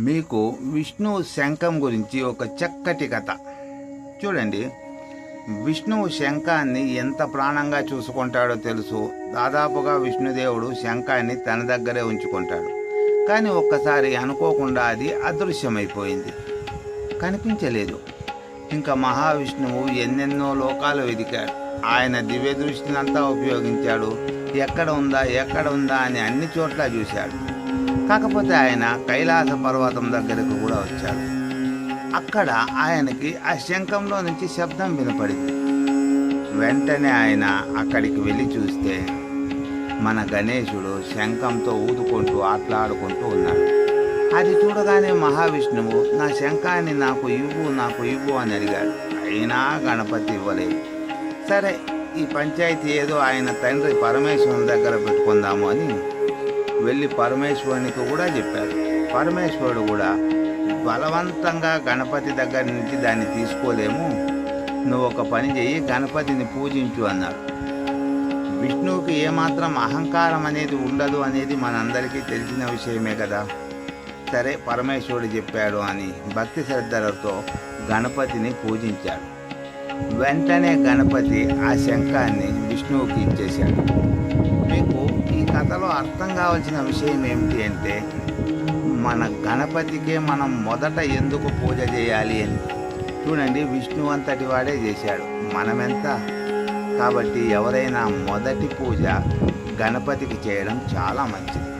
మీకు విష్ణు శంఖం గురించి ఒక చక్కటి కథ. చూడండి. విష్ణువు శంఖాన్ని ఎంత ప్రాణంగా చూసుకుంటాడో తెలుసు. దాదాపుగా విష్ణుదేవుడు శంఖాన్ని తన దగ్గరే ఉంచుకుంటాడు. కానీ ఒక్కసారి అనుకోకుండా అది అదృశ్యమైపోయింది. కనిపించలేదు. ఇంకా మహావిష్ణువు ఎన్నెన్నో లోకాలు వెదికాడు ఆయన దివ్య దృష్టినంతా ఉపయోగించాడు. ఎక్కడ ఉందా ఎక్కడ ఉందా అని అన్ని చోట్ల చూశాడు. కాకపోతే ఆయన కైలాస పర్వతం దగ్గరకు కూడా వచ్చాడు. అక్కడ ఆయనకి ఆ శంఖంలో నుంచి శబ్దం వినపడింది. వెంటనే ఆయన అక్కడికి వెళ్ళి చూస్తే మన గణేశుడు శంఖంతో ఊదుకుంటూ ఆటలాడుకుంటూ ఉన్నాడు. అది చూడగానే మహావిష్ణువు నా శంఖాన్ని నాకు ఇవ్వు నాకు ఇవ్వు అని అడిగాడు. అయినా గణపతి ఇవ్వలేదు. సరే ఈ పంచాయతీ ఏదో ఆయన తండ్రి పరమేశ్వరుని దగ్గర పెట్టుకుందాము అని వెళ్ళి పరమేశ్వరునికి కూడా చెప్పాడు పరమేశ్వరుడు కూడా బలవంతంగా గణపతి దగ్గర నుంచి దాన్ని తీసుకోలేము. నువ్వు ఒక పని చెయ్యి గణపతిని పూజించు అన్నాడు విష్ణువుకి ఏమాత్రం అహంకారం అనేది ఉండదు అనేది మనందరికీ తెలిసిన విషయమే కదా. సరే పరమేశ్వరుడు చెప్పాడు అని భక్తి శ్రద్ధలతో గణపతిని పూజించాడు. వెంటనే గణపతి ఆ శంఖాన్ని విష్ణువుకి ఇచ్చేశాడు. మీకు ఈ కథలో అర్థం కావాల్సిన విషయం ఏమిటి అంటే మన గణపతికే మనం మొదట ఎందుకు పూజ చేయాలి అని. చూడండి విష్ణు అంతటి వాడే చేశాడు. మనమెంత? కాబట్టి ఎవరైనా మొదటి పూజ గణపతికి చేయడం చాలా మంచిది.